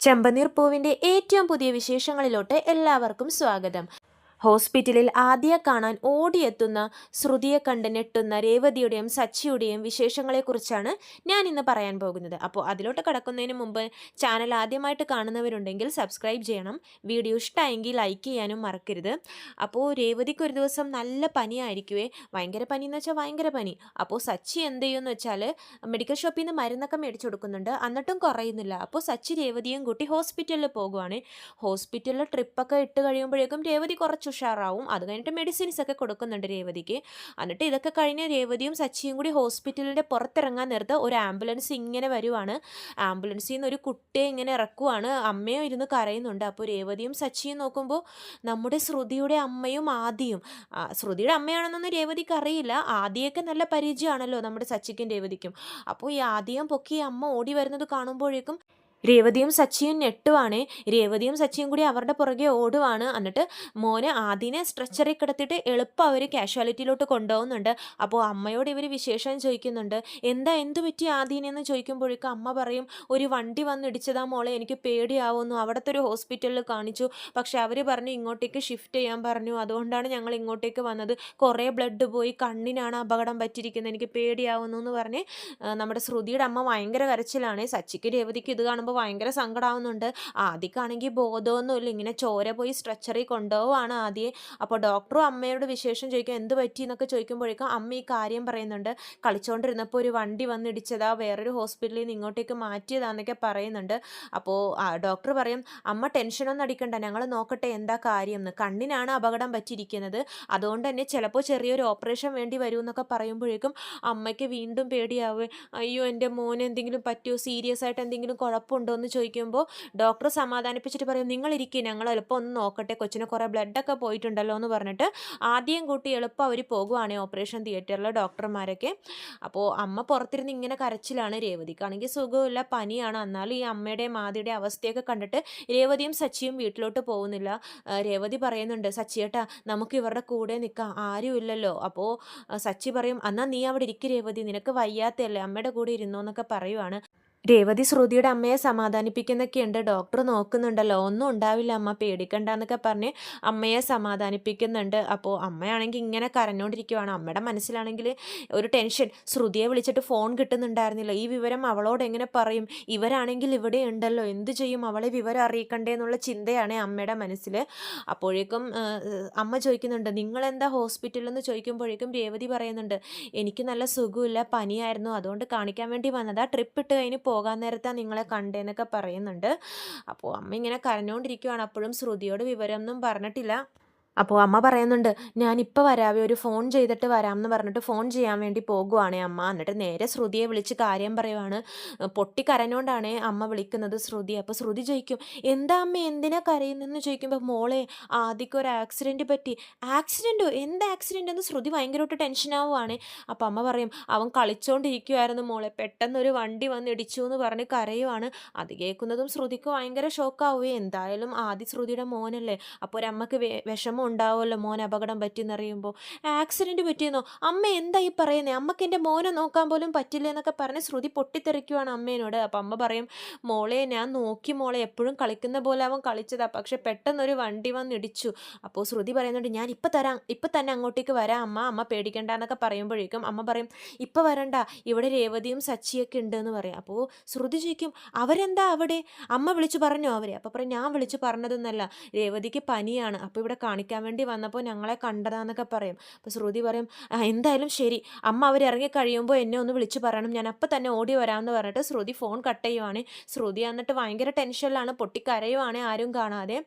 ചെമ്പനീർ പൂവിന്റെ ഏറ്റവും പുതിയ വിശേഷങ്ങളിലോട്ട് എല്ലാവർക്കും സ്വാഗതം. ഹോസ്പിറ്റലിൽ ആദ്യ കാണാൻ ഓടിയെത്തുന്ന ശ്രുതിയെ കണ്ട് ഞെട്ടുന്ന രേവതിയുടെയും സച്ചിയുടെയും വിശേഷങ്ങളെക്കുറിച്ചാണ് ഞാൻ ഇന്ന് പറയാൻ പോകുന്നത്. അപ്പോൾ അതിലോട്ട് കടക്കുന്നതിന് മുമ്പ് ചാനൽ ആദ്യമായിട്ട് കാണുന്നവരുണ്ടെങ്കിൽ സബ്സ്ക്രൈബ് ചെയ്യണം. വീഡിയോ ഇഷ്ടമായെങ്കിൽ ലൈക്ക് ചെയ്യാനും മറക്കരുത്. അപ്പോൾ രേവതിക്ക് ഒരു ദിവസം നല്ല പനിയായിരിക്കുവേ. ഭയങ്കര പനി എന്ന് വെച്ചാൽ ഭയങ്കര പനി. അപ്പോൾ സച്ചി എന്ത് ചെയ്യുമെന്ന് വെച്ചാൽ മെഡിക്കൽ ഷോപ്പിൽ നിന്ന് മരുന്നൊക്കെ മേടിച്ചു കൊടുക്കുന്നുണ്ട്. എന്നിട്ടും കുറയുന്നില്ല. അപ്പോൾ സച്ചി രേവതിയും കൂട്ടി ഹോസ്പിറ്റലിൽ പോകുവാണ്. ഹോസ്പിറ്റലിൽ ട്രിപ്പൊക്കെ ഇട്ട് കഴിയുമ്പോഴേക്കും രേവതി കുറച്ച് ഉഷാറാവും അത് കഴിഞ്ഞിട്ട് മെഡിസിൻസ് ഒക്കെ കൊടുക്കുന്നുണ്ട് രേവതിക്ക്. എന്നിട്ട് ഇതൊക്കെ കഴിഞ്ഞ് രേവതിയും സച്ചിയും കൂടി ഹോസ്പിറ്റലിന്റെ പുറത്തിറങ്ങാൻ നേരത്ത് ഒരു ആംബുലൻസ് ഇങ്ങനെ വരുവാണ്. ആംബുലൻസിൽ നിന്ന് ഒരു കുട്ടിയെ ഇങ്ങനെ ഇറക്കുവാണ്. അമ്മയും ഇരുന്ന് കരയുന്നുണ്ട്. അപ്പോൾ രേവതിയും സച്ചിയും നോക്കുമ്പോൾ നമ്മുടെ ശ്രുതിയുടെ അമ്മയും ആദിയും. ശ്രുതിയുടെ അമ്മയാണെന്നൊന്നും രേവതിക്ക് അറിയില്ല. ആദിയൊക്കെ നല്ല പരിചയമാണല്ലോ നമ്മുടെ സച്ചിക്കും രേവതിക്കും. അപ്പോൾ ഈ ആദ്യം പൊക്കി അമ്മ ഓടി വരുന്നത് കാണുമ്പോഴേക്കും രേവതിയും സച്ചിയും ഞെട്ടുവാണ്. രേവതിയും സച്ചിയും കൂടി അവരുടെ പുറകെ ഓടുവാണ്. എന്നിട്ട് മോന് ആദിനെ സ്ട്രെച്ചറിൽ കിടത്തിയിട്ട് എളുപ്പം അവർ കാഷ്വാലിറ്റിയിലോട്ട് കൊണ്ടുപോകുന്നുണ്ട്. അപ്പോൾ അമ്മയോട് ഇവർ വിശേഷം ചോദിക്കുന്നുണ്ട്. എന്താ എന്ത് പറ്റി ആദീനെന്ന് ചോദിക്കുമ്പോഴേക്കും അമ്മ പറയും ഒരു വണ്ടി വന്ന് ഇടിച്ചതാ മോളെ എനിക്ക് പേടിയാവുന്നു. അവിടുത്തെ ഒരു ഹോസ്പിറ്റലിൽ കാണിച്ചു. പക്ഷേ അവർ പറഞ്ഞു ഇങ്ങോട്ടേക്ക് ഷിഫ്റ്റ് ചെയ്യാൻ പറഞ്ഞു. അതുകൊണ്ടാണ് ഞങ്ങൾ ഇങ്ങോട്ടേക്ക് വന്നത്. കുറേ ബ്ലഡ് പോയി കണ്ണിനാണ് അപകടം പറ്റിയിരിക്കുന്നത്. എനിക്ക് പേടിയാവുന്നു എന്ന് പറഞ്ഞ് നമ്മുടെ ശ്രുതിയുടെ അമ്മ ഭയങ്കര കരച്ചിലാണ്. സച്ചിക്ക് രേവതിക്ക് ഇത് കാണുമ്പോൾ ഭയങ്കര സങ്കടമാവുന്നുണ്ട് ആദ്യക്കാണെങ്കിൽ ബോധമൊന്നുമില്ല ഇങ്ങനെ ചോര പോയി സ്ട്രെച്ചറിൽ കൊണ്ടുപോവാണ് ആദ്യം. അപ്പോൾ ഡോക്ടറും അമ്മയോട് വിശേഷം ചോദിക്കും എന്ത് പറ്റി? എന്നൊക്കെ ചോദിക്കുമ്പോഴേക്കും അമ്മ ഈ കാര്യം പറയുന്നുണ്ട്. കളിച്ചുകൊണ്ടിരുന്നപ്പോൾ ഒരു വണ്ടി വന്നിടിച്ചതാ വേറൊരു ഹോസ്പിറ്റലിൽ നിന്ന് ഇങ്ങോട്ടേക്ക് മാറ്റിയതാന്നൊക്കെ പറയുന്നുണ്ട്. അപ്പോൾ ഡോക്ടർ പറയും അമ്മ ടെൻഷനൊന്നും അടിക്കണ്ട. ഞങ്ങൾ നോക്കട്ടെ എന്താ കാര്യം എന്ന് കണ്ണിനാണ് അപകടം പറ്റിയിരിക്കുന്നത്. അതുകൊണ്ട് തന്നെ ചിലപ്പോൾ ചെറിയൊരു ഓപ്പറേഷൻ വേണ്ടി വരും എന്നൊക്കെ പറയുമ്പോഴേക്കും അമ്മയ്ക്ക് വീണ്ടും പേടിയാവുക അയ്യോ എന്റെ മോന് എന്തെങ്കിലും പറ്റുമോ സീരിയസ് ആയിട്ട് എന്തെങ്കിലും കുഴപ്പമുണ്ടോ എന്ന് ചോദിക്കുമ്പോൾ ഡോക്ടർ സമാധാനിപ്പിച്ചിട്ട് പറയും നിങ്ങൾ ഇരിക്കും ഞങ്ങൾ എളുപ്പം ഒന്ന് നോക്കട്ടെ കൊച്ചിന് കുറേ ബ്ലഡൊക്കെ പോയിട്ടുണ്ടല്ലോ എന്ന് പറഞ്ഞിട്ട് ആദ്യം കൂട്ടി എളുപ്പം അവർ പോകുവാണ് ഓപ്പറേഷൻ തിയേറ്ററിലെ ഡോക്ടർമാരൊക്കെ. അപ്പോൾ അമ്മ പുറത്തിരുന്ന് ഇങ്ങനെ കരച്ചിലാണ് രേവതിക്കാണെങ്കിൽ സുഖമില്ല പനിയാണ്. എന്നാലും ഈ അമ്മയുടെയും ആദിയുടെ അവസ്ഥയൊക്കെ കണ്ടിട്ട് രേവതിയും സച്ചിയും വീട്ടിലോട്ട് പോകുന്നില്ല. രേവതി പറയുന്നുണ്ട് സച്ചിയേട്ടാ നമുക്ക് ഇവരുടെ കൂടെ നിൽക്കാം ആരും ഇല്ലല്ലോ. അപ്പോൾ സച്ചി പറയും എന്നാൽ നീ അവിടെ ഇരിക്കും രേവതി നിനക്ക് വയ്യാത്തയല്ലേ അമ്മയുടെ കൂടെ ഇരുന്നോ എന്നൊക്കെ പറയുവാണ്. രേവതി ശ്രുതിയുടെ അമ്മയെ സമാധാനിപ്പിക്കുന്നൊക്കെയുണ്ട്. ഡോക്ടർ നോക്കുന്നുണ്ടല്ലോ. ഒന്നും ഉണ്ടാവില്ല അമ്മ. പേടിക്കണ്ട എന്നൊക്കെ പറഞ്ഞ് അമ്മയെ സമാധാനിപ്പിക്കുന്നുണ്ട്. അപ്പോൾ അമ്മയാണെങ്കിൽ ഇങ്ങനെ കരഞ്ഞുകൊണ്ടിരിക്കുവാണ് അമ്മയുടെ മനസ്സിലാണെങ്കിൽ ഒരു ടെൻഷൻ. ശ്രുതിയെ വിളിച്ചിട്ട് ഫോൺ കിട്ടുന്നുണ്ടായിരുന്നില്ല. ഈ വിവരം അവളോട് എങ്ങനെ പറയും? ഇവരാണെങ്കിൽ ഇവിടെ ഉണ്ടല്ലോ. എന്ത് ചെയ്യും? അവളെ വിവരം അറിയിക്കണ്ടേ എന്നുള്ള ചിന്തയാണ് അമ്മയുടെ മനസ്സിൽ. അപ്പോഴേക്കും അമ്മ ചോദിക്കുന്നുണ്ട് നിങ്ങളെന്താ ഹോസ്പിറ്റലിൽ എന്ന് ചോദിക്കുമ്പോഴേക്കും രേവതി പറയുന്നുണ്ട് എനിക്ക് നല്ല സുഖമില്ല. പനിയായിരുന്നു. അതുകൊണ്ട് കാണിക്കാൻ വേണ്ടി വന്നതാ. ട്രിപ്പ് ഇട്ട് കഴിഞ്ഞ് പോകാൻ നേരത്താണ് നിങ്ങളെ കണ്ടേന്നൊക്കെ പറയുന്നുണ്ട്. അപ്പോൾ അമ്മ ഇങ്ങനെ കരഞ്ഞുകൊണ്ടിരിക്കുവാണ് അപ്പോഴും ശ്രുതിയോട് വിവരമൊന്നും പറഞ്ഞിട്ടില്ല. അപ്പോൾ അമ്മ പറയുന്നുണ്ട് ഞാനിപ്പോൾ വരാവേ ഒരു ഫോൺ ചെയ്തിട്ട് വരാം എന്ന് പറഞ്ഞിട്ട് ഫോൺ ചെയ്യാൻ വേണ്ടി പോകുവാണേ അമ്മ. എന്നിട്ട് നേരെ ശ്രുതിയെ വിളിച്ച് കാര്യം പറയുവാണ്. പൊട്ടി കരഞ്ഞോണ്ടാണ് അമ്മ വിളിക്കുന്നത് ശ്രുതി. അപ്പോൾ ശ്രുതി ചോദിക്കും എന്താ അമ്മ എന്തിനാ കരയുന്നതെന്ന്? ചോദിക്കുമ്പോൾ മോളെ ആദ്യമൊക്കെ ഒരു ആക്സിഡന്റ് പറ്റി. ആക്സിഡന്റോ എന്ത് ആക്സിഡന്റ് എന്ന് ശ്രുതി ഭയങ്കരമായിട്ട് ടെൻഷനാവുകയാണ് അപ്പോൾ അമ്മ പറയും അവൻ കളിച്ചുകൊണ്ടിരിക്കുമായിരുന്നു മോളെ പെട്ടെന്ന് ഒരു വണ്ടി വന്ന് ഇടിച്ചു എന്ന് പറഞ്ഞ് കരയുവാണ്. അത് കേൾക്കുന്നതും ശ്രുതിക്ക് ഭയങ്കര ഷോക്കാവുകയും എന്തായാലും ആദ്യ ശ്രുതിയുടെ മോനല്ലേ. അപ്പോൾ ഒരമ്മക്ക് വേ വിഷമം ഉണ്ടാവുമല്ലോ? മോൻ അപകടം പറ്റിയെന്നറിയുമ്പോൾ. ആക്സിഡന്റ് പറ്റിയെന്നോ? അമ്മ എന്താ ഈ പറയുന്നത് അമ്മയ്ക്ക് എന്റെ മോനെ നോക്കാൻ പോലും പറ്റില്ല എന്നൊക്കെ പറഞ്ഞ് ശ്രുതി പൊട്ടിത്തെറിക്കുവാണ് അമ്മേനോട്. അപ്പം അമ്മ പറയും മോളെ ഞാൻ നോക്കി മോളെ എപ്പോഴും കളിക്കുന്ന പോലെ അവൻ കളിച്ചതാ. പക്ഷെ പെട്ടെന്നൊരു വണ്ടി വന്ന് ഇടിച്ചു അപ്പോൾ ശ്രുതി പറയുന്നുണ്ട് ഞാൻ ഇപ്പം തരാം. ഇപ്പം തന്നെ അങ്ങോട്ടേക്ക് വരാം. അമ്മ അമ്മ പേടിക്കണ്ട എന്നൊക്കെ പറയുമ്പോഴേക്കും അമ്മ പറയും ഇപ്പം വരണ്ട. ഇവിടെ രേവതിയും സച്ചിയൊക്കെ ഉണ്ട് എന്ന് പറയും. അപ്പോൾ ശ്രുതി ചോദിക്കും അവരെന്താ അവിടെ? അമ്മ വിളിച്ചു പറഞ്ഞോ അവരെ. അപ്പോൾ പറയും ഞാൻ വിളിച്ചു പറഞ്ഞതൊന്നല്ല. രേവതിക്ക് പനിയാണ്. അപ്പോൾ ഇവിടെ കാണിക്കാൻ വേണ്ടി വന്നപ്പോൾ ഞങ്ങളെ കണ്ടതാന്നൊക്കെ പറയും. അപ്പോൾ ശ്രുതി പറയും എന്തായാലും ശരി. അമ്മ അവർ ഇറങ്ങി കഴിയുമ്പോൾ എന്നെ ഒന്ന് വിളിച്ച് പറയണം. ഞാൻ അപ്പം തന്നെ ഓടി വരാമെന്ന് പറഞ്ഞിട്ട് ശ്രുതി ഫോൺ കട്ട് ചെയ്യുവാണ്. ശ്രുതി എന്നിട്ട് ഭയങ്കര ടെൻഷനിലാണ് പൊട്ടിക്കരയുവാണ് ആരും കാണാതെ.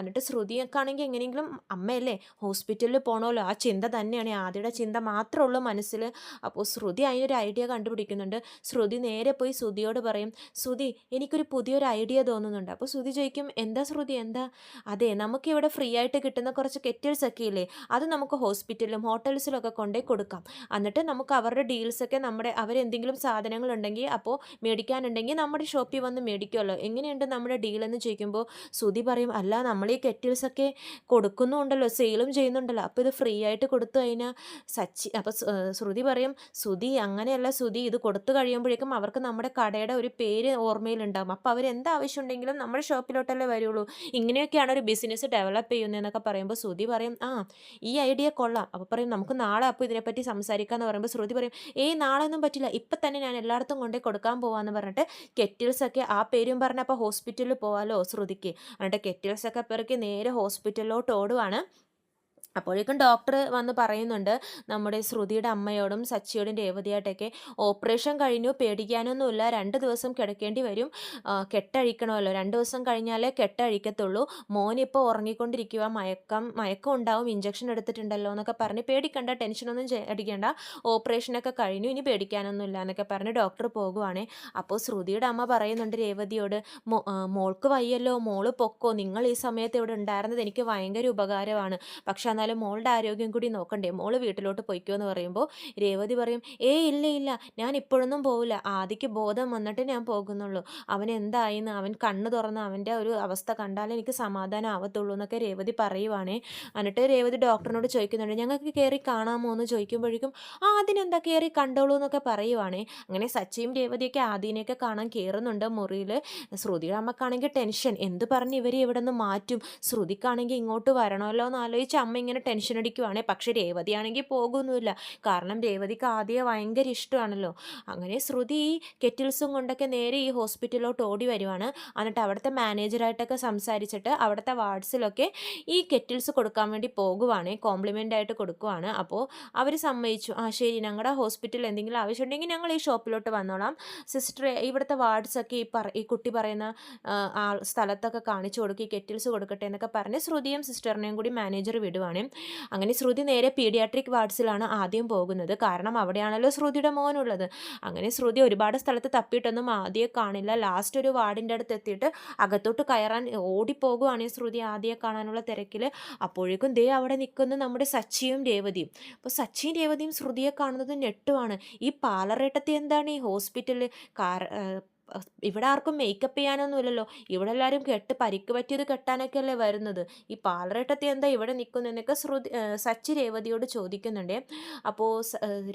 എന്നിട്ട് ശ്രുതിയൊക്കെ ആണെങ്കിൽ എങ്ങനെയെങ്കിലും അമ്മയല്ലേ ഹോസ്പിറ്റലിൽ പോകണമല്ലോ ആ ചിന്ത തന്നെയാണ്. ആദ്യയുടെ ചിന്ത മാത്രമേ ഉള്ളൂ മനസ്സിൽ അപ്പോൾ ശ്രുതി അതിനൊരു ഐഡിയ കണ്ടുപിടിക്കുന്നുണ്ട്. ശ്രുതി നേരെ പോയി ശ്രുതിയോട് പറയും ശ്രുതി എനിക്കൊരു പുതിയൊരു ഐഡിയ തോന്നുന്നുണ്ട്. അപ്പോൾ ശ്രുതി ചോദിക്കും എന്താ ശ്രുതി എന്താ? അതെ നമുക്കിവിടെ ഫ്രീ ആയിട്ട് കിട്ടുന്ന കുറച്ച് കുറച്ച് കെറ്റിൽസ് ഒക്കെ ഇല്ലേ അത് നമുക്ക് ഹോസ്പിറ്റലിലും ഹോട്ടൽസിലൊക്കെ കൊണ്ടേ കൊടുക്കാം. എന്നിട്ട് നമുക്ക് അവരുടെ ഡീൽസൊക്കെ നമ്മുടെ അവരെന്തെങ്കിലും സാധനങ്ങളുണ്ടെങ്കിൽ അപ്പോൾ മേടിക്കാനുണ്ടെങ്കിൽ നമ്മുടെ ഷോപ്പിൽ വന്ന് മേടിക്കുമല്ലോ എങ്ങനെയുണ്ട് നമ്മുടെ ഡീൽ എന്ന് ചോദിക്കുമ്പോൾ സുതി പറയും അല്ല നമ്മൾ ഈ കെറ്റിൽസൊക്കെ കൊടുക്കുന്നുണ്ടല്ലോ സെയിലും ചെയ്യുന്നുണ്ടല്ലോ. അപ്പോൾ ഇത് ഫ്രീ ആയിട്ട് കൊടുത്തു കഴിഞ്ഞാൽ സച്ചി അപ്പോൾ ശ്രുതി പറയും സുതി അങ്ങനെയല്ല സുതി ഇത് കൊടുത്തു കഴിയുമ്പോഴേക്കും അവർക്ക് നമ്മുടെ കടയുടെ ഒരു പേര് ഓർമ്മയിലുണ്ടാകും അപ്പോൾ ആവശ്യമുണ്ടെങ്കിലും നമ്മുടെ ഷോപ്പിലോട്ടല്ലേ വരുള്ളൂ. ഇങ്ങനെയൊക്കെയാണ് ഒരു ബിസിനസ് ഡെവലപ്പ് ചെയ്യുന്നതെന്നൊക്കെ പറയുമ്പോൾ ശ്രുതി പറയും ആ ഈ ഐഡിയ കൊള്ളാം. അപ്പോൾ പറയും നമുക്ക് നാളെ അപ്പോൾ ഇതിനെപ്പറ്റി സംസാരിക്കാമെന്ന് പറയുമ്പോൾ ശ്രുതി പറയും ഏയ് നാളെ ഒന്നും പറ്റില്ല. ഇപ്പം തന്നെ ഞാൻ എല്ലായിടത്തും കൊണ്ടേ കൊടുക്കാൻ പോവാന്ന് പറഞ്ഞിട്ട് കെറ്റിൽസൊക്കെ ആ പേരും പറഞ്ഞ് അപ്പോൾ ഹോസ്പിറ്റലിൽ പോവാലോ ശ്രുതിക്ക്. എന്നിട്ട് കെറ്റിൽസൊക്കെ പെറുക്കി നേരെ ഹോസ്പിറ്റലിലോട്ട് ഓടുവാണ്. അപ്പോഴേക്കും ഡോക്ടർ വന്ന് പറയുന്നുണ്ട് നമ്മുടെ ശ്രുതിയുടെ അമ്മയോടും സച്ചിയോടും രേവതിയായിട്ടൊക്കെ ഓപ്പറേഷൻ കഴിഞ്ഞു പേടിക്കാനൊന്നുമില്ല. രണ്ട് ദിവസം കിടക്കേണ്ടി വരും. കെട്ടഴിക്കണമല്ലോ. രണ്ട് ദിവസം കഴിഞ്ഞാലേ കെട്ടഴിക്കത്തുള്ളൂ. മോനിപ്പോൾ ഉറങ്ങിക്കൊണ്ടിരിക്കുക മയക്കം മയക്കം ഉണ്ടാവും. ഇഞ്ചക്ഷൻ എടുത്തിട്ടുണ്ടല്ലോ എന്നൊക്കെ പറഞ്ഞ് പേടിക്കണ്ട ടെൻഷനൊന്നും അടിക്കേണ്ട. ഓപ്പറേഷനൊക്കെ കഴിഞ്ഞു ഇനി പേടിക്കാനൊന്നുമില്ല എന്നൊക്കെ പറഞ്ഞ് ഡോക്ടർ പോകുവാണേ. അപ്പോൾ ശ്രുതിയുടെ അമ്മ പറയുന്നുണ്ട് രേവതിയോട് മോൾക്ക് വയ്യല്ലോ. മോൾ പൊക്കോ. നിങ്ങൾ ഈ സമയത്ത് ഇവിടെ ഉണ്ടായിരുന്നത് എനിക്ക് ഭയങ്കര ഉപകാരമാണ്. പക്ഷെ എന്നാലും മോളുടെ ആരോഗ്യം കൂടി നോക്കണ്ടേ? മോൾ വീട്ടിലോട്ട് പൊയ്ക്കോ എന്ന് പറയുമ്പോൾ രേവതി പറയും ഏ ഇല്ല ഇല്ല ഞാൻ ഇപ്പോഴൊന്നും പോവില്ല. ആദിക്ക് ബോധം വന്നിട്ട് ഞാൻ പോകുന്നുള്ളൂ. അവൻ എന്തായിന്ന്? അവൻ കണ്ണ് തുറന്ന് അവന്റെ ഒരു അവസ്ഥ കണ്ടാൽ എനിക്ക് സമാധാനം ആവത്തുള്ളൂ എന്നൊക്കെ രേവതി പറയുവാണേ. എന്നിട്ട് രേവതി ഡോക്ടറിനോട് ചോദിക്കുന്നുണ്ട് ഞങ്ങൾക്ക് കയറി കാണാമോ? എന്ന് ചോദിക്കുമ്പോഴേക്കും ആ അതിനെന്താ കയറി കണ്ടോളൂ എന്നൊക്കെ പറയുവാണേ. അങ്ങനെ സച്ചിയും രേവതിയൊക്കെ ആദിനെയൊക്കെ കാണാൻ കയറുന്നുണ്ട് മുറിയിൽ ശ്രുതിയുടെ അമ്മക്കാണെങ്കിൽ ടെൻഷൻ. എന്ത് പറഞ്ഞ് ഇവർ ഇവിടെ നിന്ന് മാറ്റും? ശ്രുതിക്കാണെങ്കിൽ ഇങ്ങോട്ട് വരണമല്ലോ എന്ന് ആലോചിച്ച് അമ്മ ഇങ്ങനെ ടെൻഷൻ അടിക്കുവാണേ. പക്ഷേ രേവതിയാണെങ്കിൽ പോകുന്നില്ല കാരണം രേവതിക്ക് ആദ്യം ഭയങ്കര ഇഷ്ടമാണല്ലോ. അങ്ങനെ ശ്രുതി കെറ്റിൽസും കൊണ്ടൊക്കെ നേരെ ഈ ഹോസ്പിറ്റലിലോട്ട് ഓടി വരുവാണ്. എന്നിട്ട് അവിടുത്തെ മാനേജറായിട്ടൊക്കെ സംസാരിച്ചിട്ട് അവിടുത്തെ വാർഡ്സിലൊക്കെ ഈ കെറ്റിൽസ് കൊടുക്കാൻ വേണ്ടി പോകുവാണ്. കോംപ്ലിമെന്റ് ആയിട്ട് കൊടുക്കുവാണ്. അപ്പോൾ അവർ സമ്മതിച്ചു. ആ ശരി. ഞങ്ങളുടെ ഹോസ്പിറ്റലിൽ എന്തെങ്കിലും ആവശ്യമുണ്ടെങ്കിൽ ഞങ്ങൾ ഈ ഷോപ്പിലോട്ട് വന്നോളാം. സിസ്റ്റർ ഇവിടുത്തെ വാർഡ്സൊക്കെ ഈ പറ ഈ കുട്ടി പറയുന്ന ആ, സ്ഥലത്തൊക്കെ കാണിച്ചു കൊടുക്കുക കെറ്റിൽസ് കൊടുക്കട്ടെ എന്നൊക്കെ പറഞ്ഞ് ശ്രുതിയും സിസ്റ്ററിനെയും കൂടി മാനേജർ വിടുവാണ്. അങ്ങനെ ശ്രുതി നേരെ പീഡിയാട്രിക് വാർഡ്സിലാണ് ആദ്യം പോകുന്നത്. കാരണം അവിടെയാണല്ലോ ശ്രുതിയുടെ മോനുള്ളത്. അങ്ങനെ ശ്രുതി ഒരുപാട് സ്ഥലത്ത് തപ്പിയിട്ടൊന്നും ആദ്യം കാണില്ല. ലാസ്റ്റ് ഒരു വാർഡിന്റെ അടുത്ത് എത്തിയിട്ട് അകത്തോട്ട് കയറാൻ ഓടിപ്പോകുവാണ് ശ്രുതി ആദ്യം കാണാനുള്ള തിരക്കിൽ അപ്പോഴേക്കും ദേ അവിടെ നിൽക്കുന്ന നമ്മുടെ സച്ചിയും രേവതിയും. അപ്പോൾ സച്ചിയും രേവതിയും ശ്രുതിയെ കാണുന്നത് ഞെട്ടുവാണ്. ഈ പാലറേട്ടത്തെ എന്താണ് ഈ ഹോസ്പിറ്റലിൽ കാർ ഇവിടെ ആർക്കും മേക്കപ്പ് ചെയ്യാനൊന്നുമില്ലല്ലോ. ഇവിടെ എല്ലാവരും കെട്ട് പരിക്ക് പറ്റിയത് കെട്ടാനൊക്കെ അല്ലേ വരുന്നത്. ഈ പാലറേട്ടത്തി എന്താ ഇവിടെ നിൽക്കുന്നതെന്നൊക്കെ ശ്രുതി സച്ചി രേവതിയോട് ചോദിക്കുന്നുണ്ട്. അപ്പോൾ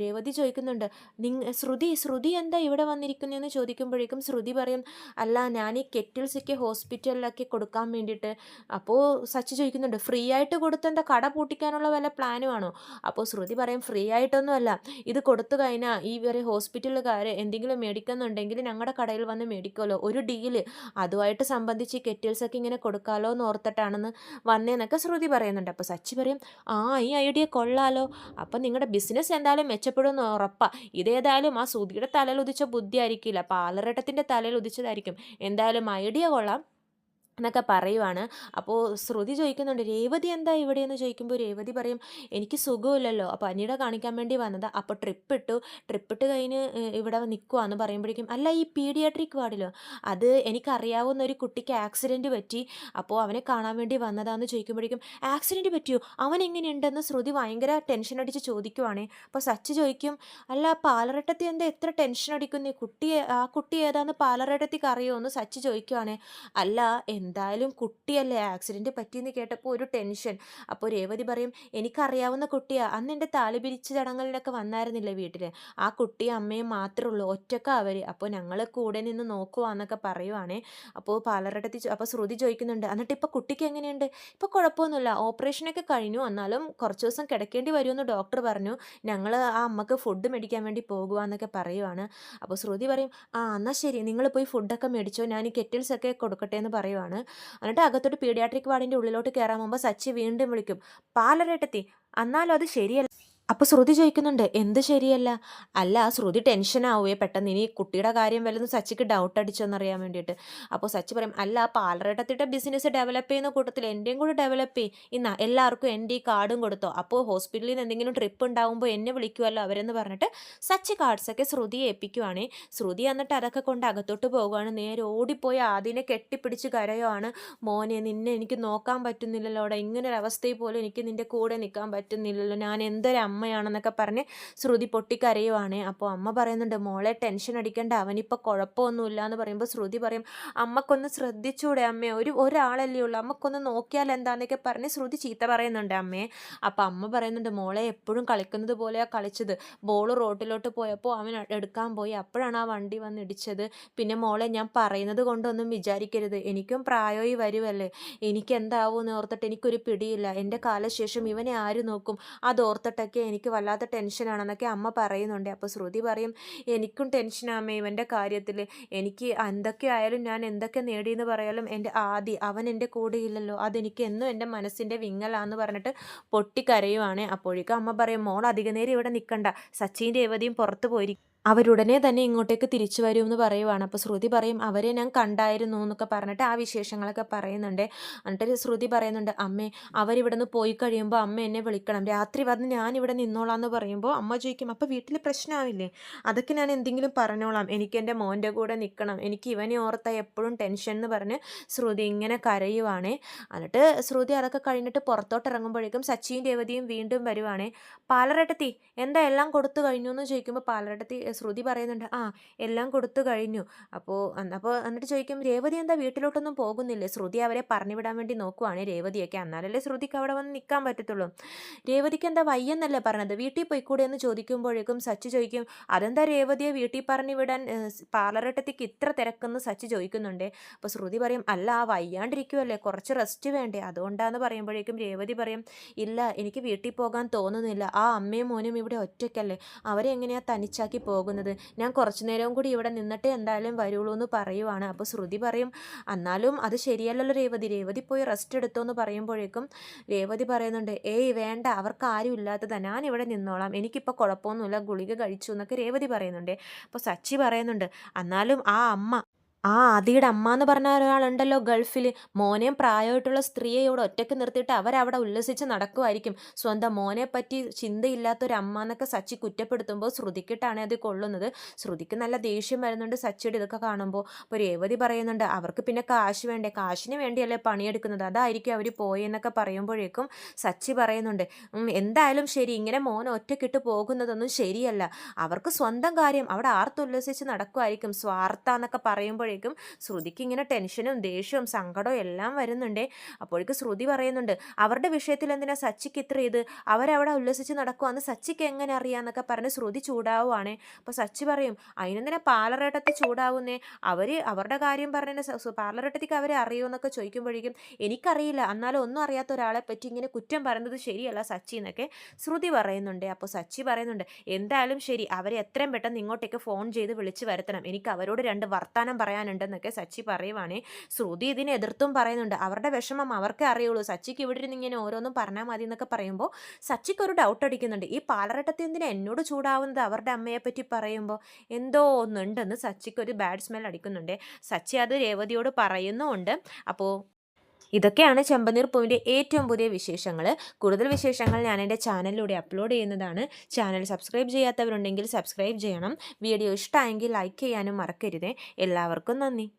രേവതി ചോദിക്കുന്നുണ്ട് നിങ് ശ്രുതി ശ്രുതി എന്താ ഇവിടെ വന്നിരിക്കുന്നതെന്ന് ചോദിക്കുമ്പോഴേക്കും ശ്രുതി പറയും അല്ല ഞാൻ ഈ കെറ്റിൽസൊക്കെ ഹോസ്പിറ്റലിലൊക്കെ കൊടുക്കാൻ വേണ്ടിയിട്ട്. അപ്പോൾ സച്ചി ചോദിക്കുന്നുണ്ട് ഫ്രീ ആയിട്ട് കൊടുത്തെന്താ കട പൂട്ടിക്കാനുള്ള വല്ല പ്ലാനുമാണോ അപ്പോൾ ശ്രുതി പറയും ഫ്രീ ആയിട്ടൊന്നുമല്ല. ഇത് കൊടുത്തു കഴിഞ്ഞാൽ ഈ വരെ ഹോസ്പിറ്റലുകാർ എന്തെങ്കിലും മേടിക്കുന്നുണ്ടെങ്കിൽ ഞങ്ങളുടെ കടയിൽ വന്ന് മേടിക്കുമല്ലോ. ഒരു ഡീൽ. അതുമായിട്ട് സംബന്ധിച്ച് കെറ്റിൽസൊക്കെ ഇങ്ങനെ കൊടുക്കാമല്ലോ എന്ന് ഓർത്തിട്ടാണെന്ന് വന്നേന്നൊക്കെ ശ്രുതി പറയുന്നുണ്ട്. അപ്പോൾ സച്ചി പറയും ആ ഈ ഐഡിയ കൊള്ളാലോ. അപ്പം നിങ്ങളുടെ ബിസിനസ് എന്തായാലും മെച്ചപ്പെടുമെന്ന് ഉറപ്പാണ് ഇതേതായാലും ആ ശ്രുതിയുടെ തലയിൽ ഉദിച്ച ബുദ്ധി ആയിരിക്കില്ല. പാലറട്ടത്തിന്റെ തലയിൽ ഉദിച്ചതായിരിക്കും. എന്തായാലും ഐഡിയ കൊള്ളാം. എന്നൊക്കെ പറയുവാണ്. അപ്പോൾ ശ്രുതി ചോദിക്കുന്നുണ്ട് രേവതി എന്താ ഇവിടെയെന്ന്? ചോദിക്കുമ്പോൾ രേവതി പറയും എനിക്ക് സുഖമില്ലല്ലോ. അപ്പോൾ അനിയുടെ കാണിക്കാൻ വേണ്ടി വന്നത്. അപ്പോൾ ട്രിപ്പ് ഇട്ടു ട്രിപ്പ് ഇട്ട് കഴിഞ്ഞ് ഇവിടെ നിൽക്കുവാന്ന് പറയുമ്പോഴേക്കും അല്ല ഈ പീഡിയാട്രിക് വാർഡിലോ? അത് എനിക്കറിയാവുന്ന ഒരു കുട്ടിക്ക് ആക്സിഡന്റ് പറ്റി. അപ്പോൾ അവനെ കാണാൻ വേണ്ടി വന്നതാന്ന് ചോദിക്കുമ്പോഴേക്കും ആക്സിഡന്റ് പറ്റിയോ? അവൻ എങ്ങനെയുണ്ടെന്ന്? ശ്രുതി ഭയങ്കര ടെൻഷൻ അടിച്ച് ചോദിക്കുവാണേ. അപ്പോൾ സച്ച് ചോദിക്കും അല്ല പാലറട്ടത്തി എന്താ എത്ര ടെൻഷൻ അടിക്കുന്നേ? കുട്ടി ആ കുട്ടി ഏതാന്ന് പാലറട്ടത്തിക്ക് അറിയുമോ എന്ന് സച്ച് ചോദിക്കുവാണേ അല്ല എന്തായാലും കുട്ടിയല്ലേ? ആക്സിഡന്റ് പറ്റിയെന്ന് കേട്ടപ്പോൾ ഒരു ടെൻഷൻ അപ്പോൾ രേവതി പറയും എനിക്കറിയാവുന്ന കുട്ടിയാ. അന്ന് എന്റെ താലി പിരിച്ച ചടങ്ങുകളിലൊക്കെ വന്നായിരുന്നില്ലേ വീട്ടിൽ ആ കുട്ടി അമ്മയും മാത്രമേ ഉള്ളൂ. ഒറ്റക്ക അവർ അപ്പോൾ ഞങ്ങൾ കൂടെ നിന്ന് നോക്കുവാന്നൊക്കെ പറയുവാണേ. അപ്പോൾ പാലരട്ടത്തി അപ്പോൾ ശ്രുതി ചോദിക്കുന്നുണ്ട് എന്നിട്ട് ഇപ്പോൾ കുട്ടിക്ക് എങ്ങനെയുണ്ട്? ഇപ്പോൾ കുഴപ്പമൊന്നുമില്ല. ഓപ്പറേഷനൊക്കെ കഴിഞ്ഞു. എന്നാലും കുറച്ച് ദിവസം കിടക്കേണ്ടി വരുമെന്ന് ഡോക്ടർ പറഞ്ഞു. ഞങ്ങൾ ആ അമ്മയ്ക്ക് ഫുഡ് മേടിക്കാൻ വേണ്ടി പോകുവാന്നൊക്കെ പറയുവാണ്. അപ്പോൾ ശ്രുതി പറയും ആ എന്നാൽ ശരി. നിങ്ങൾ പോയി ഫുഡൊക്കെ മേടിച്ചോ. ഞാൻ ഈ കെറ്റിൽസൊക്കെ കൊടുക്കട്ടെ എന്ന് പറയുവാണ്. എന്നിട്ട് അകത്തോട്ട് പീഡിയാട്രിക് വാർഡിന്റെ ഉള്ളിലോട്ട് കയറാൻ മുമ്പ് സച്ചി വീണ്ടും വിളിക്കും. പാലരേട്ടത്തി എന്നാലും അത് ശരിയല്ല. അപ്പോൾ ശ്രുതി ചോദിക്കുന്നുണ്ട് എന്ത് ശരിയല്ല? അല്ല ശ്രുതി ടെൻഷനാവുകയെ പെട്ടെന്ന് ഇനി കുട്ടിയുടെ കാര്യം വല്ലതും സച്ചിക്ക് ഡൗട്ട് അടിച്ചോന്നറിയാൻ വേണ്ടിയിട്ട്. അപ്പോൾ സച്ചി പറയും അല്ല പാലറേട്ടത്തിന്റെ ബിസിനസ് ഡെവലപ്പ് ചെയ്യുന്ന കൂട്ടത്തിൽ എന്റെയും കൂടെ ഡെവലപ്പ് ചെയ്യും. ഇന്ന എല്ലാവർക്കും എന്റെ ഈ കാർഡും കൊടുത്തോ. അപ്പോൾ ഹോസ്പിറ്റലിൽ നിന്ന് എന്തെങ്കിലും ട്രിപ്പ് ഉണ്ടാകുമ്പോൾ എന്നെ വിളിക്കുമല്ലോ അവരെന്ന് പറഞ്ഞിട്ട് സച്ചി കാർഡ്സൊക്കെ ശ്രുതിയെ ഏൽപ്പിക്കുവാണേ. ശ്രുതി എന്നിട്ട് അതൊക്കെ കൊണ്ട് അകത്തോട്ട് പോകുവാണ്. നേരെ ഓടിപ്പോയി ആദ്യനെ കെട്ടിപ്പിടിച്ച് കരയുവാണ്. മോനെ നിന്നെ എനിക്ക് നോക്കാൻ പറ്റുന്നില്ലല്ലോടെ. ഇങ്ങനൊരവസ്ഥയിൽ പോലും എനിക്ക് നിന്റെ കൂടെ നിൽക്കാൻ പറ്റുന്നില്ലല്ലോ. ഞാൻ എന്തൊരു അമ്മയാണെന്നൊക്കെ പറഞ്ഞ് ശ്രുതി പൊട്ടിക്കരയുവാണ്. അപ്പോൾ അമ്മ പറയുന്നുണ്ട് മോളെ ടെൻഷൻ അടിക്കേണ്ട. അവനിപ്പോൾ കുഴപ്പമൊന്നുമില്ല എന്ന് പറയുമ്പോൾ ശ്രുതി പറയും അമ്മക്കൊന്ന് ശ്രദ്ധിച്ചൂടെ അമ്മേ? ഒരു ഒരാളല്ലേ ഉള്ളൂ. അമ്മക്കൊന്ന് നോക്കിയാൽ എന്താണെന്നൊക്കെ പറഞ്ഞ് ശ്രുതി ചീത്ത പറയുന്നുണ്ട് അമ്മയെ അപ്പോൾ അമ്മ പറയുന്നുണ്ട് മോളെ എപ്പോഴും കളിക്കുന്നത് പോലെയാണ് കളിച്ചത്. ബോൾ റോട്ടിലോട്ട് പോയപ്പോൾ അവൻ എടുക്കാൻ പോയി. അപ്പോഴാണ് ആ വണ്ടി വന്ന് ഇടിച്ചത്. പിന്നെ മോളെ ഞാൻ പറയുന്നത് കൊണ്ടൊന്നും വിചാരിക്കരുത്. എനിക്കും പ്രായമായി വരുമല്ലേ എനിക്ക് എന്താവും എന്ന് ഓർത്തിട്ട് എനിക്കൊരു പിടിയില്ല. എന്റെ കാലശേഷം ഇവനെ ആര് നോക്കും? അതോർത്തിട്ടൊക്കെ എനിക്ക് വല്ലാത്ത ടെൻഷനാണെന്നൊക്കെ അമ്മ പറയുന്നുണ്ട്. അപ്പോൾ ശ്രുതി പറയും എനിക്കും ടെൻഷനാമേ ഇവന്റെ കാര്യത്തിൽ. എനിക്ക് എന്തൊക്കെ ആയാലും ഞാൻ എന്തൊക്കെ നേടിയെന്ന് പറയാലും എന്റെ ആദി അവൻ എന്റെ കൂടെ ഇല്ലല്ലോ. അതെനിക്ക് എന്നും എന്റെ മനസ്സിന്റെ വിങ്ങലാന്ന് പറഞ്ഞിട്ട് പൊട്ടിക്കരയുവാണ്. അപ്പോഴേക്കും അമ്മ പറയും മോൾ അധിക നേരം ഇവിടെ നിൽക്കണ്ട സച്ചിൻ രേവതിയും പുറത്ത് പോയിരിക്കും അവരുടനെ തന്നെ ഇങ്ങോട്ടേക്ക് തിരിച്ചു വരുമെന്ന് പറയുവാണ്. അപ്പോൾ ശ്രുതി പറയും അവരെ ഞാൻ കണ്ടായിരുന്നു എന്നൊക്കെ പറഞ്ഞിട്ട് ആ വിശേഷങ്ങളൊക്കെ പറയുന്നുണ്ട്. എന്നിട്ട് ശ്രുതി പറയുന്നുണ്ട് അമ്മേ അവരിവിടെ പോയി കഴിയുമ്പോൾ അമ്മ എന്നെ വിളിക്കണം. രാത്രി വന്ന് ഇവിടെ നിന്നോളാം എന്ന് പറയുമ്പോൾ അമ്മ ചോദിക്കും അപ്പോൾ വീട്ടിൽ പ്രശ്നമാവില്ലേ അതൊക്കെ ഞാൻ എന്തെങ്കിലും പറഞ്ഞോളാം. എനിക്ക് എന്റെ മോന്റെ കൂടെ നിൽക്കണം എനിക്ക് ഇവനെ ഓർത്ത എപ്പോഴും ടെൻഷൻ എന്ന് പറഞ്ഞ് ശ്രുതി ഇങ്ങനെ കരയുവാണേ. എന്നിട്ട് ശ്രുതി അതൊക്കെ കഴിഞ്ഞിട്ട് പുറത്തോട്ട് ഇറങ്ങുമ്പോഴേക്കും സച്ചിൻ രേവതിയും വീണ്ടും വരുവാണേ. പാലരട്ടത്തി എന്താ എല്ലാം കൊടുത്തു കഴിഞ്ഞു? എന്ന് ചോദിക്കുമ്പോൾ പാലറേട്ടത്തി ശ്രുതി പറയുന്നുണ്ട് ആ എല്ലാം കൊടുത്തു കഴിഞ്ഞു. അപ്പോൾ അപ്പോൾ എന്നിട്ട് ചോദിക്കും രേവതി എന്താ വീട്ടിലോട്ടൊന്നും പോകുന്നില്ലേ? ശ്രുതി അവരെ പറഞ്ഞു വിടാൻ വേണ്ടി നോക്കുവാണ് രേവതിയൊക്കെ. എന്നാലല്ലേ ശ്രുതിക്ക് അവിടെ വന്ന് നിൽക്കാൻ പറ്റത്തുള്ളൂ. രേവതിക്ക് എന്താ വയ്യെന്നല്ലേ പറഞ്ഞത് വീട്ടിൽ പോയിക്കൂടെ? എന്ന് ചോദിക്കുമ്പോഴേക്കും സച്ചി ചോദിക്കും അതെന്താ രേവതിയെ വീട്ടിൽ പറഞ്ഞു വിടാൻ പാലറട്ടത്തേക്ക് ഇത്ര തിരക്കെന്ന് സച്ചി ചോദിക്കുന്നുണ്ട്? അപ്പോൾ ശ്രുതി പറയും അല്ല ആ വയ്യാണ്ടിരിക്കുമല്ലേ കുറച്ച് റെസ്റ്റ് വേണ്ടേ? അതുകൊണ്ടാന്ന് പറയുമ്പോഴേക്കും രേവതി പറയും ഇല്ല എനിക്ക് വീട്ടിൽ പോകാൻ തോന്നുന്നില്ല. ആ അമ്മയും മോനും ഇവിടെ ഒറ്റയ്ക്കല്ലേ. അവരെ എങ്ങനെയാ തനിച്ചാക്കി പോകും പോകുന്നത്. ഞാൻ കുറച്ചു നേരവും കൂടി ഇവിടെ നിന്നിട്ട് എന്തായാലും വരുള്ളൂ എന്ന് പറയുവാണ്. അപ്പോൾ ശ്രുതി പറയും എന്നാലും അത് ശരിയല്ലല്ലോ രേവതി. രേവതി പോയി റെസ്റ്റ് എടുത്തോ എന്ന് പറയുമ്പോഴേക്കും രേവതി പറയുന്നുണ്ട് ഏയ് വേണ്ട അവർക്ക് ആരും ഇല്ലാത്തതാ. ഞാൻ ഇവിടെ നിന്നോളാം. എനിക്കിപ്പോൾ കുഴപ്പമൊന്നുമില്ല. ഗുളിക കഴിച്ചു എന്നൊക്കെ രേവതി പറയുന്നുണ്ട്. അപ്പോൾ സച്ചി പറയുന്നുണ്ട് എന്നാലും ആ അമ്മ ആ ആദിയുടെ അമ്മ എന്ന് പറഞ്ഞ ഒരാളുണ്ടല്ലോ ഗൾഫിൽ മോനെയും പ്രായമായിട്ടുള്ള സ്ത്രീയെ ഇവിടെ ഒറ്റയ്ക്ക് നിർത്തിയിട്ട് അവരവിടെ ഉല്ലസിച്ച് നടക്കുമായിരിക്കും സ്വന്തം മോനെ പറ്റി ചിന്തയില്ലാത്ത ഒരു അമ്മ എന്നൊക്കെ സച്ചി കുറ്റപ്പെടുത്തുമ്പോൾ ശ്രുതിക്കിട്ടാണ് അത് കൊള്ളുന്നത്. ശ്രുതിക്ക് നല്ല ദേഷ്യം വരുന്നുണ്ട് സച്ചിയുടെ ഇതൊക്കെ കാണുമ്പോൾ. അപ്പോൾ രേവതി പറയുന്നുണ്ട് അവർക്ക് പിന്നെ കാശ് വേണ്ടേ? കാശിന് വേണ്ടിയല്ലേ പണിയെടുക്കുന്നത്? അതായിരിക്കും അവർ പോയെന്നൊക്കെ പറയുമ്പോഴേക്കും സച്ചി പറയുന്നുണ്ട് എന്തായാലും ശരി ഇങ്ങനെ മോൻ ഒറ്റക്കിട്ട് പോകുന്നതൊന്നും ശരിയല്ല. അവർക്ക് സ്വന്തം കാര്യം അവിടെ ആർത്തുല്ലസിച്ച് നടക്കുമായിരിക്കും സ്വാർത്ഥ എന്നൊക്കെ പറയുമ്പോഴേ പറയുമ്പോഴേക്കും ശ്രുതിക്ക് ഇങ്ങനെ ടെൻഷനും ദേഷ്യവും സങ്കടവും എല്ലാം വരുന്നുണ്ടേ. അപ്പോഴേക്ക് ശ്രുതി പറയുന്നുണ്ട് അവരുടെ വിഷയത്തിൽ എന്തിനാ സച്ചിക്ക് ഇത്ര ഇത്? അവരവിടെ ഉല്ലസിച്ച് നടക്കുവാന്ന് സച്ചിക്ക് എങ്ങനെ അറിയാന്നൊക്കെ പറഞ്ഞ് ശ്രുതി ചൂടാവുകയാണേ അപ്പോൾ സച്ചി പറയും അതിനെന്തിനാ പാലറേട്ടത്തിൽ ചൂടാവുന്നേ? അവർ അവരുടെ കാര്യം പറഞ്ഞ പാലറേട്ടത്തേക്ക് അവരെ അറിയുമെന്നൊക്കെ ചോദിക്കുമ്പോഴേക്കും എനിക്കറിയില്ല എന്നാലും ഒന്നും അറിയാത്ത ഒരാളെ പറ്റി ഇങ്ങനെ കുറ്റം പറയുന്നത് ശരിയല്ല സച്ചി എന്നൊക്കെ ശ്രുതി പറയുന്നുണ്ട്. അപ്പോൾ സച്ചി പറയുന്നുണ്ട് എന്തായാലും ശരി അവരെ എത്രയും പെട്ടെന്ന് ഇങ്ങോട്ടേക്ക് ഫോൺ ചെയ്ത് വിളിച്ച് വരുത്തണം. എനിക്ക് അവരോട് രണ്ട് വർത്താനം പറയാൻ ചെയ്യാനുണ്ടെന്നൊക്കെ സച്ചി പറയുവാണേ. ശ്രുതി ഇതിനെ എതിർത്തും പറയുന്നുണ്ട്. അവരുടെ വിഷമം അവർക്കേ അറിയുള്ളൂ. സച്ചിക്ക് ഇവിടെ ഇരുന്ന് ഇങ്ങനെ ഓരോന്നും പറഞ്ഞാൽ മതി എന്നൊക്കെ പറയുമ്പോൾ സച്ചിക്ക് ഒരു ഡൗട്ട് അടിക്കുന്നുണ്ട്. ഈ പാലറട്ടത്തിൽ എന്തിനാ എന്നോട് ചൂടാവുന്നത്? അവരുടെ അമ്മയെ പറ്റി പറയുമ്പോൾ എന്തോ ഒന്നുണ്ടെന്ന് സച്ചിക്ക് ഒരു ബാഡ് സ്മെൽ അടിക്കുന്നുണ്ട്. സച്ചി അത് രേവതിയോട് പറയുന്നുമുണ്ട്. അപ്പോൾ ഇതൊക്കെയാണ് ചെമ്പനീർ പൂവിന്റെ ഏറ്റവും പുതിയ വിശേഷങ്ങൾ. കൂടുതൽ വിശേഷങ്ങൾ ഞാൻ എന്റെ ചാനലിലൂടെ അപ്ലോഡ് ചെയ്യുന്നതാണ്. ചാനൽ സബ്സ്ക്രൈബ് ചെയ്യാത്തവരുണ്ടെങ്കിൽ സബ്സ്ക്രൈബ് ചെയ്യണം. വീഡിയോ ഇഷ്ടമായെങ്കിൽ ലൈക്ക് ചെയ്യാനും മറക്കരുതേ. എല്ലാവർക്കും നന്ദി.